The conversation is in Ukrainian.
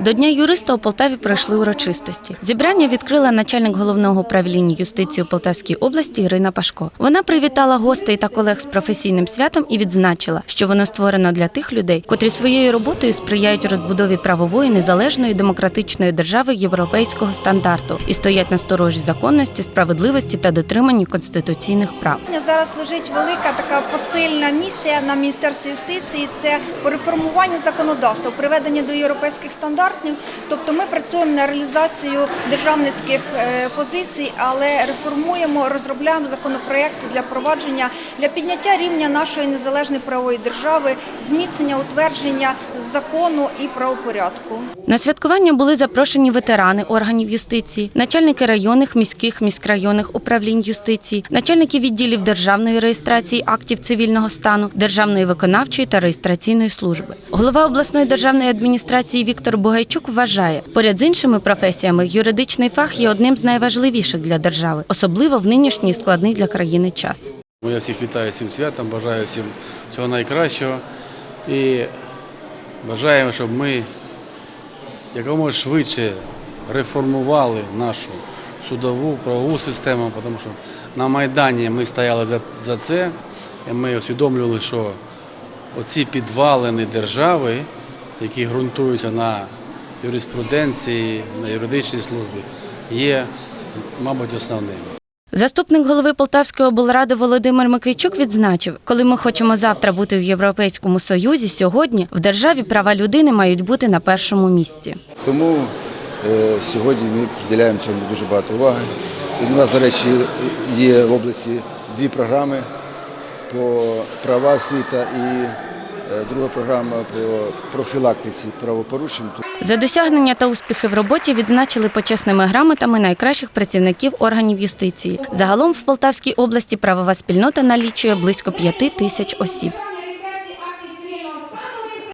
До Дня юриста у Полтаві пройшли урочистості. Зібрання відкрила начальник головного управління юстиції у Полтавській області Ірина Пашко. Вона привітала гостей та колег з професійним святом і відзначила, що воно створено для тих людей, котрі своєю роботою сприяють розбудові правової незалежної демократичної держави європейського стандарту і стоять на сторожі законності, справедливості та дотриманні конституційних прав. Зараз лежить велика така посильна місія на Міністерстві юстиції. Це по реформуванню законодавства, приведення до європейських стандартів. Тобто ми працюємо на реалізацію державницьких е, позицій, але реформуємо, розробляємо законопроекти для впровадження для підняття рівня нашої незалежної правової держави, зміцнення утвердження закону і правопорядку. На святкування були запрошені ветерани органів юстиції, начальники районних, міських, міськрайонних управлінь юстиції, начальники відділів державної реєстрації актів цивільного стану, державної виконавчої та реєстраційної служби. Голова обласної державної адміністрації Віктор Бугайчук вважає, поряд з іншими професіями юридичний фах є одним з найважливіших для держави, особливо в нинішній складний для країни час. Ну, Я всіх вітаю цим святом, бажаю всім всього найкращого і бажаємо, щоб ми якомога швидше реформували нашу судову правову систему, тому що на Майдані ми стояли за це, і ми усвідомлювали, що оці підвалини держави, які ґрунтуються на юриспруденції, на юридичній службі, є, мабуть, основними. Заступник голови Полтавської облради Володимир Микийчук відзначив, коли ми хочемо завтра бути в Європейському Союзі, сьогодні в державі права людини мають бути на першому місці. Тому е, сьогодні ми приділяємо цьому дуже багато уваги. І у нас, до речі, є в області дві програми по права світа і е, друга програма по профілактиці правопорушень. За досягнення та успіхи в роботі відзначили почесними грамотами найкращих працівників органів юстиції. Загалом в Полтавській області правова спільнота налічує близько п'яти тисяч осіб.